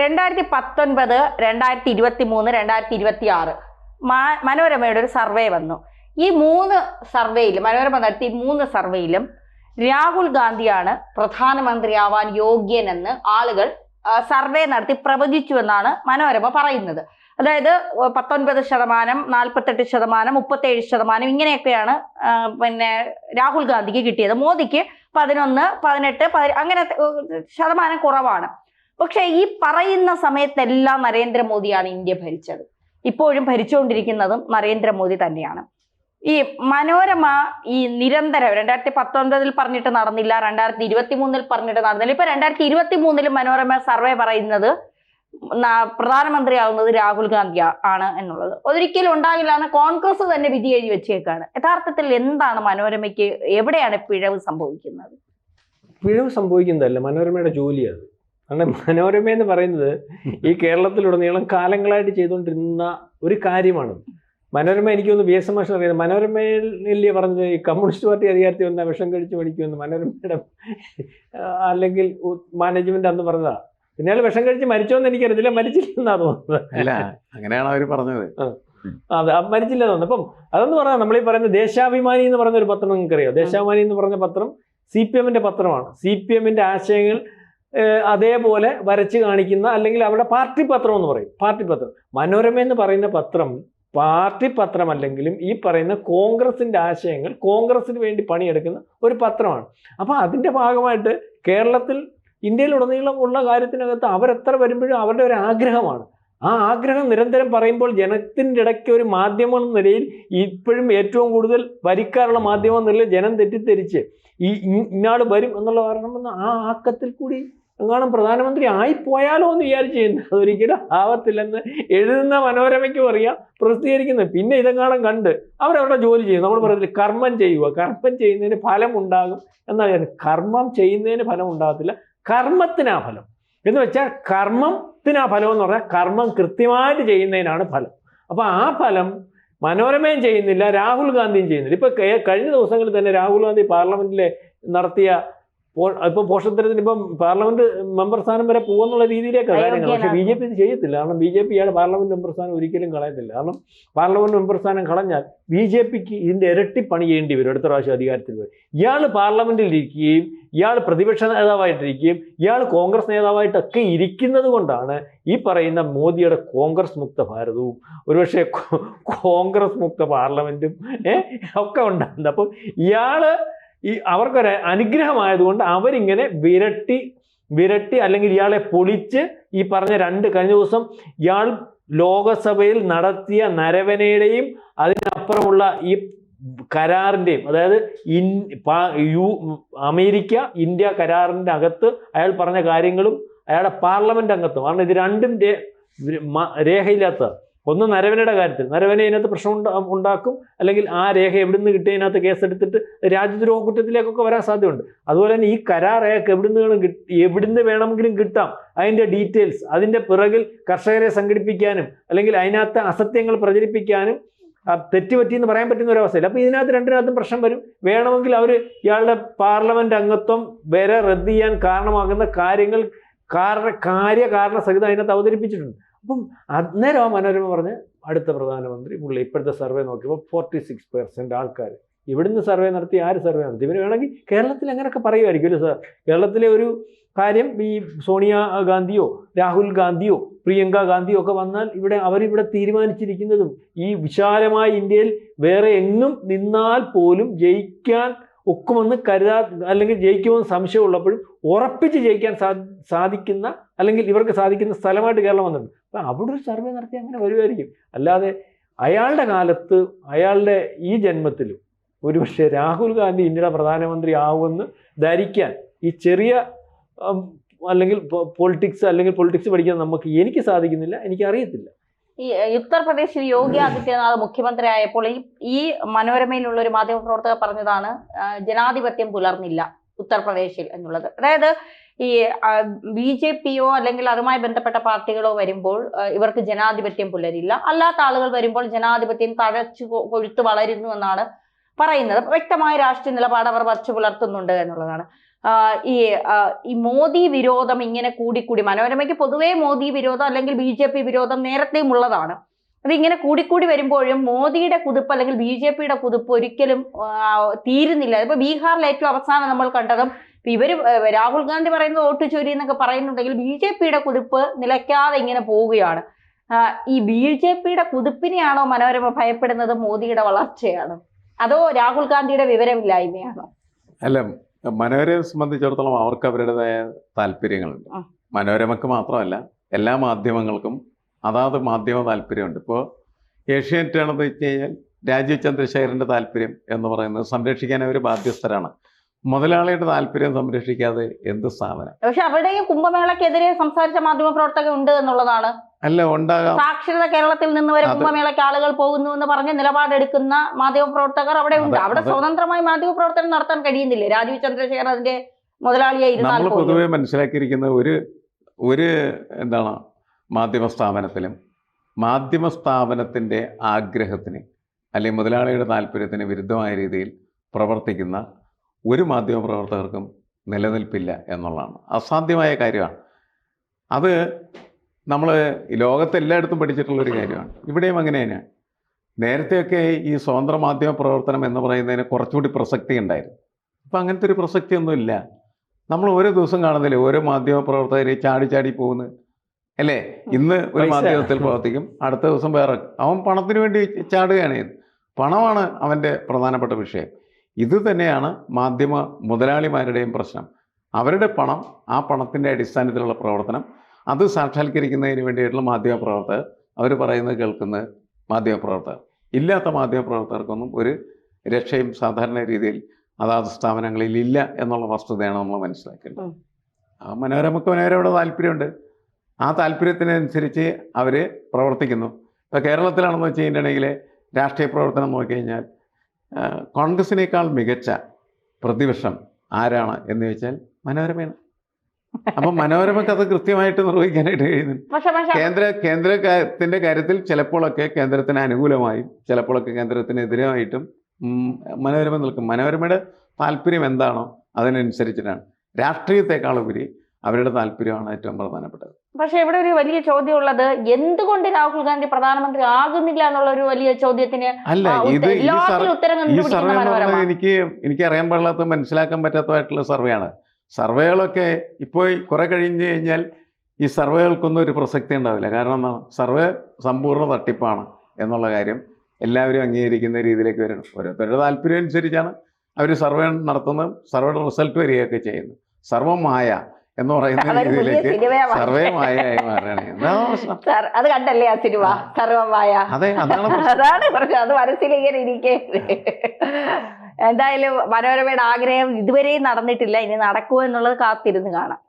രണ്ടായിരത്തി പത്തൊൻപത് രണ്ടായിരത്തി ഇരുപത്തി മൂന്ന് രണ്ടായിരത്തി ഇരുപത്തി ആറ് മനോരമയുടെ ഒരു സർവേ വന്നു. ഈ മൂന്ന് സർവേയിലും മനോരമ നടത്തി മൂന്ന് സർവേയിലും രാഹുൽ ഗാന്ധിയാണ് പ്രധാനമന്ത്രിയാവാൻ യോഗ്യനെന്ന് ആളുകൾ സർവേ നടത്തി പ്രവചിച്ചുവെന്നാണ് മനോരമ പറയുന്നത്. അതായത് പത്തൊൻപത് ശതമാനം നാൽപ്പത്തെട്ട് ശതമാനം മുപ്പത്തേഴ് ശതമാനം ഇങ്ങനെയൊക്കെയാണ് പിന്നെ രാഹുൽ ഗാന്ധിക്ക് കിട്ടിയത്. മോദിക്ക് പതിനൊന്ന് പതിനെട്ട് പതി അങ്ങനെ ശതമാനം കുറവാണ്. പക്ഷെ ഈ പറയുന്ന സമയത്തെല്ലാം നരേന്ദ്രമോദിയാണ് ഇന്ത്യ ഭരിച്ചത്. ഇപ്പോഴും ഭരിച്ചുകൊണ്ടിരിക്കുന്നതും നരേന്ദ്രമോദി തന്നെയാണ്. ഈ മനോരമ ഈ നിരന്തരം രണ്ടായിരത്തി പത്തൊൻപതിൽ പറഞ്ഞിട്ട് നടന്നില്ല രണ്ടായിരത്തി ഇരുപത്തി മൂന്നിൽ പറഞ്ഞിട്ട് നടന്നില്ല. ഇപ്പൊ രണ്ടായിരത്തി ഇരുപത്തി മൂന്നിൽ മനോരമ സർവേ പറയുന്നത് പ്രധാനമന്ത്രിയാവുന്നത് രാഹുൽ ഗാന്ധി ആണ് എന്നുള്ളത്. ഒരിക്കലും ഉണ്ടാകില്ല എന്ന് കോൺഗ്രസ് തന്നെ വിധി എഴുതി വെച്ചേക്കാണ്. യഥാർത്ഥത്തിൽ എന്താണ് മനോരമയ്ക്ക് എവിടെയാണ് പിഴവ് സംഭവിക്കുന്നത്? പിഴവ് സംഭവിക്കുന്നതല്ല മനോരമയുടെ ജോലിയാണ്. കാരണം മനോരമ എന്ന് പറയുന്നത് ഈ കേരളത്തിലുടനീളം കാലങ്ങളായിട്ട് ചെയ്തുകൊണ്ടിരുന്ന ഒരു കാര്യമാണ്. മനോരമ എനിക്കൊന്ന് ബി എസ് എം മാഷൻ അറിയാം. മനോരമയിലേ പറഞ്ഞത്? ഈ കമ്മ്യൂണിസ്റ്റ് പാർട്ടി അധികാരത്തിൽ വന്ന വിഷം കഴിച്ച് മരിക്കുമെന്ന് മനോരമയുടെ അല്ലെങ്കിൽ മാനേജ്മെന്റ് അന്ന് പറഞ്ഞതാ. പിന്നെ അയാൾ വിഷം കഴിച്ച് മരിച്ചോന്ന് എനിക്കറിയത്തില്ല. മരിച്ചില്ലെന്നാ തോന്നുന്നത്. അല്ല അങ്ങനെയാണ് അവർ പറഞ്ഞത്. അതെ മരിച്ചില്ല തോന്നുന്നു. അപ്പം അതെന്ന് പറഞ്ഞാൽ നമ്മൾ ഈ പറയുന്ന ദേശാഭിമാനി എന്ന് പറയുന്ന ഒരു പത്രം നിങ്ങൾക്കറിയാം? ദേശാഭിമാനി എന്ന് പറഞ്ഞ പത്രം സി പി എമ്മിന്റെ പത്രമാണ്. സി പി എമ്മിന്റെ ആശയങ്ങൾ അതേപോലെ വരച്ച് കാണിക്കുന്ന അല്ലെങ്കിൽ അവിടെ പാർട്ടി പത്രം എന്ന് പറയും. പാർട്ടി പത്രം. മനോരമ എന്ന് പറയുന്ന പത്രം പാർട്ടി പത്രമല്ലെങ്കിലും ഈ പറയുന്ന കോൺഗ്രസിന്റെ ആശയങ്ങൾ കോൺഗ്രസിന് വേണ്ടി പണിയെടുക്കുന്ന ഒരു പത്രമാണ്. അപ്പോൾ അതിന്റെ ഭാഗമായിട്ട് കേരളത്തിൽ ഇന്ത്യയിലുടനീളം ഉള്ള കാര്യത്തിനകത്ത് അവരെത്ര വരുമ്പോഴും അവരുടെ ഒരു ആഗ്രഹമാണ്. ആ ആഗ്രഹം നിരന്തരം പറയുമ്പോൾ ജനത്തിന്റെ ഇടയ്ക്ക് ഒരു മാധ്യമം എന്ന നിലയിൽ ഇപ്പോഴും ഏറ്റവും കൂടുതൽ വരിക്കാനുള്ള മാധ്യമം എന്ന നിലയിൽ ജനം തെറ്റിദ്ധരിച്ച് ഈ ഇന്നാൾ വരും എന്നുള്ള കാരണമെന്ന് ആ ആക്കത്തിൽ കൂടി എങ്ങാനും പ്രധാനമന്ത്രി ആയിപ്പോയാലോ എന്ന് വിചാരിച്ച് ചെയ്യുന്നത് അതൊരിക്കലും ആവത്തില്ലെന്ന് എഴുതുന്ന മനോരമയ്ക്കും അറിയാം പ്രസിദ്ധീകരിക്കുന്നത് പിന്നെ ഇതെങ്ങാനും കണ്ട് അവരവരുടെ ജോലി ചെയ്യും. നമ്മൾ പറയുന്നത് കർമ്മം ചെയ്യുക. കർമ്മം ചെയ്യുന്നതിന് ഫലം ഉണ്ടാകും എന്നാണ് കർമ്മം ചെയ്യുന്നതിന് ഫലം ഉണ്ടാകത്തില്ല കർമ്മത്തിനാ ഫലം. എന്ന് വെച്ചാൽ കർമ്മത്തിനാ ഫലം എന്ന് പറഞ്ഞാൽ കർമ്മം കൃത്യമായിട്ട് ചെയ്യുന്നതിനാണ് ഫലം. അപ്പോൾ ആ ഫലം മനോരമയും ചെയ്യുന്നില്ല രാഹുൽ ഗാന്ധിയും ചെയ്യുന്നില്ല. ഇപ്പൊ കഴിഞ്ഞ ദിവസങ്ങളിൽ തന്നെ രാഹുൽ ഗാന്ധി പാർലമെന്റിലെ നടത്തിയ ഇപ്പൊ പോഷത്തരത്തിന് ഇപ്പം പാർലമെന്റ് മെമ്പർ സ്ഥാനം വരെ പോകുന്നുള്ള രീതിയിലേക്ക് കാര്യങ്ങൾ. പക്ഷെ ബി ജെ പി ഇത് ചെയ്യത്തില്ല. കാരണം ബി ജെ പി ഇയാൾ പാർലമെന്റ് മെമ്പർ സ്ഥാനം ഒരിക്കലും കളയത്തില്ല. കാരണം പാർലമെന്റ് മെമ്പർ സ്ഥാനം കളഞ്ഞാൽ ബി ജെ പിക്ക് ഇതിന്റെ ഇരട്ടി പണി ചെയ്യേണ്ടി വരും. അടുത്ത പ്രാവശ്യം അധികാരത്തിൽ വരും. ഇയാൾ പാർലമെന്റിൽ ഇരിക്കുകയും ഇയാൾ പ്രതിപക്ഷ നേതാവായിട്ടിരിക്കുകയും ഇയാൾ കോൺഗ്രസ് നേതാവായിട്ടൊക്കെ ഇരിക്കുന്നത് കൊണ്ടാണ് ഈ പറയുന്ന മോദിയുടെ കോൺഗ്രസ് മുക്ത ഭാരതവും ഒരുപക്ഷെ കോൺഗ്രസ് മുക്ത പാർലമെന്റും ഒക്കെ ഉണ്ടാകുന്നത്. അപ്പം ഇയാൾ ഈ അവർക്കൊരു അനുഗ്രഹമായതുകൊണ്ട് അവരിങ്ങനെ വിരട്ടി വിരട്ടി അല്ലെങ്കിൽ ഇയാളെ പൊളിച്ച് ഈ പറഞ്ഞ രണ്ട് കഴിഞ്ഞ ദിവസം ഇയാൾ ലോകസഭയിൽ നടത്തിയ നരവനയുടെയും അതിനപ്പുറമുള്ള ഈ കരാറിന്റെയും അതായത് ഇൻ യു അമേരിക്ക ഇന്ത്യ കരാറിന്റെ അകത്ത് അയാൾ പറഞ്ഞ കാര്യങ്ങളും അയാളുടെ പാർലമെന്റ് അംഗത്വം കാരണം ഇത് രണ്ടും രേ- രേഖയില്ലാത്ത ഒന്ന് നരവനയുടെ കാര്യത്തിൽ. നരവനെ ഇതിനകത്ത് പ്രശ്നം ഉണ്ടാ- ഉണ്ടാക്കും. അല്ലെങ്കിൽ ആ രേഖ എവിടുന്ന് കിട്ടിയതിനകത്ത് കേസെടുത്തിട്ട് രാജ്യദ്രോഹ കുറ്റത്തിലേക്കൊക്കെ വരാൻ സാധ്യതയുണ്ട്. അതുപോലെ തന്നെ ഈ കരാർ രേഖ എവിടുന്ന് എവിടുന്ന് വേണമെങ്കിലും കിട്ടാം. അതിന്റെ ഡീറ്റെയിൽസ് അതിന്റെ പിറകിൽ കർഷകരെ സംഘടിപ്പിക്കാനും അല്ലെങ്കിൽ അതിനകത്ത് അസത്യങ്ങൾ പ്രചരിപ്പിക്കാനും തെറ്റുപറ്റി എന്ന് പറയാൻ പറ്റുന്ന ഒരു അവസ്ഥയില്ല അപ്പോൾ ഇതിനകത്ത് രണ്ടിനകത്തും പ്രശ്നം വരും. വേണമെങ്കിൽ അവർ ഇയാളുടെ പാർലമെന്റ് അംഗത്വം വരെ റദ്ദ് ചെയ്യാൻ കാരണമാകുന്ന കാര്യങ്ങൾ കാരണ കാര്യകാരണ സഹിതം അതിനകത്ത് അവതരിപ്പിച്ചിട്ടുണ്ട്. അപ്പം അന്നേരം ആ മനോരമ പറഞ്ഞ് അടുത്ത പ്രധാനമന്ത്രി പുള്ളി ഇപ്പോഴത്തെ സർവേ നോക്കിയപ്പോൾ ഫോർട്ടി സിക്സ് പെർസെന്റ് ആൾക്കാർ ഇവിടുന്ന് സർവേ നടത്തി ആര് സർവേ നടത്തി? ഇവർ വേണമെങ്കിൽ കേരളത്തിൽ അങ്ങനെയൊക്കെ പറയുമായിരിക്കും? അല്ലേ സാർ കേരളത്തിലെ ഒരു കാര്യം ഈ സോണിയ ഗാന്ധിയോ രാഹുൽ ഗാന്ധിയോ പ്രിയങ്ക ഗാന്ധിയോ ഒക്കെ വന്നാൽ ഇവിടെ അവരിവിടെ തീരുമാനിച്ചിരിക്കുന്നതും ഈ വിശാലമായ ഇന്ത്യയിൽ വേറെ എങ്ങും നിന്നാൽ പോലും ജയിക്കാൻ ഒക്കുമെന്ന് കരുതാ അല്ലെങ്കിൽ ജയിക്കുമെന്ന് സംശയമുള്ളപ്പോഴും ഉറപ്പിച്ച് ജയിക്കാൻ സാധിക്കുന്ന അല്ലെങ്കിൽ ഇവർക്ക് സാധിക്കുന്ന സ്ഥലമായിട്ട് കേരളം വന്നിട്ടുണ്ട്. അപ്പം അവിടെ ഒരു സർവേ നടത്തി അങ്ങനെ വരുമായിരിക്കും അല്ലാതെ അയാളുടെ കാലത്ത് അയാളുടെ ഈ ജന്മത്തിലും ഒരുപക്ഷെ രാഹുൽ ഗാന്ധി ഇന്ത്യയുടെ പ്രധാനമന്ത്രി ആവുമെന്ന് ധരിക്കാൻ ഈ ചെറിയ അല്ലെങ്കിൽ പൊളിറ്റിക്സ് അല്ലെങ്കിൽ പൊളിറ്റിക്സ് പഠിക്കാൻ നമുക്ക് എനിക്ക് സാധിക്കുന്നില്ല എനിക്ക് അറിയത്തില്ല ഈ ഉത്തർപ്രദേശിൽ യോഗി ആദിത്യനാഥ് മുഖ്യമന്ത്രി ആയപ്പോൾ ഈ ഈ മനോരമയിലുള്ള ഒരു മാധ്യമപ്രവർത്തകർ പറഞ്ഞതാണ് ആ, ജനാധിപത്യം പുലർന്നില്ല ഉത്തർപ്രദേശിൽ എന്നുള്ളത്. അതായത് ഈ ബി ജെ പിയോ അല്ലെങ്കിൽ അതുമായി ബന്ധപ്പെട്ട പാർട്ടികളോ വരുമ്പോൾ ഇവർക്ക് ജനാധിപത്യം പുലരില്ല. അല്ലാത്ത ആളുകൾ വരുമ്പോൾ ജനാധിപത്യം തഴച്ചു കൊഴുത്തു വളരുന്നു എന്നാണ് പറയുന്നത്. വ്യക്തമായ രാഷ്ട്രീയ നിലപാട് അവർ വച്ചു പുലർത്തുന്നുണ്ട് എന്നുള്ളതാണ്. ഈ ഈ മോദി വിരോധം ഇങ്ങനെ കൂടിക്കൂടി മനോരമയ്ക്ക് പൊതുവേ മോദി വിരോധം അല്ലെങ്കിൽ ബി ജെ പി വിരോധം നേരത്തെയും ഉള്ളതാണ്. അത് ഇങ്ങനെ കൂടിക്കൂടി വരുമ്പോഴും മോദിയുടെ കുതിപ്പ് അല്ലെങ്കിൽ ബി ജെ പിയുടെ കുതിപ്പ് ഒരിക്കലും തീരുന്നില്ല. ഇപ്പൊ ബീഹാറിൽ ഏറ്റവും അവസാനം നമ്മൾ കണ്ടതും ഇവർ രാഹുൽ ഗാന്ധി പറയുന്നത് വോട്ട് ചോരി എന്നൊക്കെ പറയുന്നുണ്ടെങ്കിൽ ബി ജെ പിയുടെ കുതിപ്പ് നിലയ്ക്കാതെ ഇങ്ങനെ പോവുകയാണ്. ഈ ബി ജെ പിയുടെ കുതിപ്പിനെയാണോ മനോരമ ഭയപ്പെടുന്നത് മോദിയുടെ വളർച്ചയാണോ? അതോ രാഹുൽ ഗാന്ധിയുടെ വിവരമില്ലായ്മയാണോ? അല്ല മനോരമയെ സംബന്ധിച്ചിടത്തോളം അവർക്ക് അവരുടേതായ താല്പര്യങ്ങളുണ്ട്. മനോരമക്ക് മാത്രമല്ല എല്ലാ മാധ്യമങ്ങൾക്കും അതാത് മാധ്യമ താല്പര്യമുണ്ട്. ഇപ്പോൾ ഏഷ്യാനെറ്റാണെന്ന് വെച്ച് കഴിഞ്ഞാൽ രാജീവ് ചന്ദ്രശേഖരന്റെ താല്പര്യം എന്ന് പറയുന്നത് സംരക്ഷിക്കാൻ അവർ ബാധ്യസ്ഥരാണ്. മുതലാളിയുടെ താല്പര്യം സംരക്ഷിക്കാതെ എന്ത് സ്ഥാപനം പക്ഷെ അവിടെയും കുംഭമേളക്കെതിരെ സംസാരിച്ച മാധ്യമ പ്രവർത്തകർ ഉണ്ട് എന്നുള്ളതാണ് അല്ല ഉണ്ടാകാം. സാക്ഷരത കേരളത്തിൽ നിന്ന് വരെ കുംഭമേളയ്ക്ക് ആളുകൾ പോകുന്നു എന്ന് പറഞ്ഞ് നിലപാടെടുക്കുന്ന മാധ്യമപ്രവർത്തകർ അവിടെ ഉണ്ട്. അവിടെ സ്വതന്ത്രമായി മാധ്യമ പ്രവർത്തനം നടത്താൻ കഴിയുന്നില്ല? രാജീവ് ചന്ദ്രശേഖർ അതിന്റെ മുതലാളിയായി നമ്മൾ പൊതുവെ മനസ്സിലാക്കിയിരിക്കുന്ന ഒരു ഒരു എന്താണ് മാധ്യമ സ്ഥാപനത്തിലും മാധ്യമ സ്ഥാപനത്തിന്റെ ആഗ്രഹത്തിന് അല്ലെങ്കിൽ മുതലാളിയുടെ താല്പര്യത്തിന് വിരുദ്ധമായ രീതിയിൽ പ്രവർത്തിക്കുന്ന ഒരു മാധ്യമ പ്രവർത്തകർക്കും നിലനിൽപ്പില്ല എന്നുള്ളതാണ്. അസാധ്യമായ കാര്യമാണ്. അത് നമ്മൾ ലോകത്തെല്ലായിടത്തും പഠിച്ചിട്ടുള്ളൊരു കാര്യമാണ്. ഇവിടെയും അങ്ങനെ തന്നെയാണ് നേരത്തെയൊക്കെ ഈ സ്വതന്ത്ര മാധ്യമ പ്രവർത്തനം എന്ന് പറയുന്നതിന് കുറച്ചുകൂടി പ്രസക്തി ഉണ്ടായിരുന്നു. ഇപ്പം അങ്ങനത്തെ ഒരു പ്രസക്തി ഒന്നുമില്ല നമ്മൾ ഓരോ ദിവസം കാണുന്നില്ലേ ഓരോ മാധ്യമ പ്രവർത്തകരെ ചാടി ചാടി പോകുന്നു. അല്ലേ? ഇന്ന് ഒരു മാധ്യമത്തിൽ പ്രവർത്തിക്കും അടുത്ത ദിവസം വേറെ. അവൻ പണത്തിന് വേണ്ടി ചാടുകയാണ്. ചെയ്ത് പണമാണ് അവന്റെ പ്രധാനപ്പെട്ട വിഷയം. ഇത് തന്നെയാണ് മാധ്യമ മുതലാളിമാരുടെയും പ്രശ്നം. അവരുടെ പണം ആ പണത്തിന്റെ അടിസ്ഥാനത്തിലുള്ള പ്രവർത്തനം അത് സാക്ഷാത്കരിക്കുന്നതിന് വേണ്ടിയിട്ടുള്ള മാധ്യമപ്രവർത്തകർ അവർ പറയുന്നത് കേൾക്കുന്ന മാധ്യമപ്രവർത്തകർ. ഇല്ലാത്ത മാധ്യമപ്രവർത്തകർക്കൊന്നും ഒരു രക്ഷയും സാധാരണ രീതിയിൽ അതാത് സ്ഥാപനങ്ങളിൽ ഇല്ല എന്നുള്ള വസ്തുതയാണ് നമ്മൾ മനസ്സിലാക്കേണ്ടത്. ആ മനോരമക്ക് മനോരമയുടെ താല്പര്യമുണ്ട്. ആ താല്പര്യത്തിനനുസരിച്ച് അവർ പ്രവർത്തിക്കുന്നു. ഇപ്പോൾ കേരളത്തിലാണെന്ന് വെച്ച് കഴിഞ്ഞിട്ടുണ്ടെങ്കിൽ രാഷ്ട്രീയ പ്രവർത്തനം നോക്കിക്കഴിഞ്ഞാൽ കോൺഗ്രസിനേക്കാൾ മികച്ച പ്രതിപക്ഷം ആരാണ് എന്ന് ചോദിച്ചാൽ മനോരമയാണ്. അപ്പം മനോരമ അത് കൃത്യമായിട്ട് നിർവഹിക്കാനായിട്ട് കഴിയുന്നുണ്ട്. കേന്ദ്ര കേന്ദ്രത്തിന്റെ കാര്യത്തിൽ ചിലപ്പോഴൊക്കെ കേന്ദ്രത്തിന് അനുകൂലമായും ചിലപ്പോഴൊക്കെ കേന്ദ്രത്തിനെതിരായിട്ടും മനോരമ നിൽക്കും. മനോരമയുടെ താല്പര്യം എന്താണോ അതിനനുസരിച്ചിട്ടാണ്. രാഷ്ട്രീയത്തെക്കാൾ ഉപരി അവരുടെ താല്പര്യമാണ് ഏറ്റവും പ്രധാനപ്പെട്ടത്. പക്ഷെ ഇവിടെ ഒരു വലിയ ചോദ്യം ഉള്ളത് എന്തുകൊണ്ട് രാഹുൽ ഗാന്ധി പ്രധാനമന്ത്രി ആകുന്നില്ല എന്നുള്ള ഒരു വലിയ ചോദ്യത്തിന് അല്ല ഇത് ഈ സർവേ എനിക്ക് എനിക്ക് അറിയാൻ പാടില്ലാത്ത മനസ്സിലാക്കാൻ പറ്റാത്തതായിട്ടുള്ള സർവേയാണ്. സർവേകളൊക്കെ ഇപ്പോൾ കുറെ കഴിഞ്ഞ് കഴിഞ്ഞാൽ ഈ സർവേകൾക്കൊന്നും ഒരു പ്രസക്തി ഉണ്ടാവില്ല. കാരണം എന്താണ് സർവേ സമ്പൂർണ തട്ടിപ്പാണ് എന്നുള്ള കാര്യം എല്ലാവരും അംഗീകരിക്കുന്ന രീതിയിലേക്ക് വരണം. ഓരോരുത്തരുടെ താല്പര്യം അനുസരിച്ചാണ് അവർ സർവേ നടത്തുന്നതും സർവേയുടെ റിസൾട്ട് വരികയൊക്കെ ചെയ്യുന്നത്. സർവമായ എന്ന് പറയുന്ന രീതിയിലേക്ക് സർവേമായ അത് കണ്ടല്ലേ ആ സിനിമ? സർവമായ അതെ അതാണ് അതാണ് അത് മനസ്സിലിങ്ങനെ ഇരിക്കേ എന്തായാലും മനോരമയുടെ ആഗ്രഹം ഇതുവരെയും നടന്നിട്ടില്ല. ഇനി നടക്കുമോ എന്നുള്ളത് കാത്തിരുന്ന് കാണാം.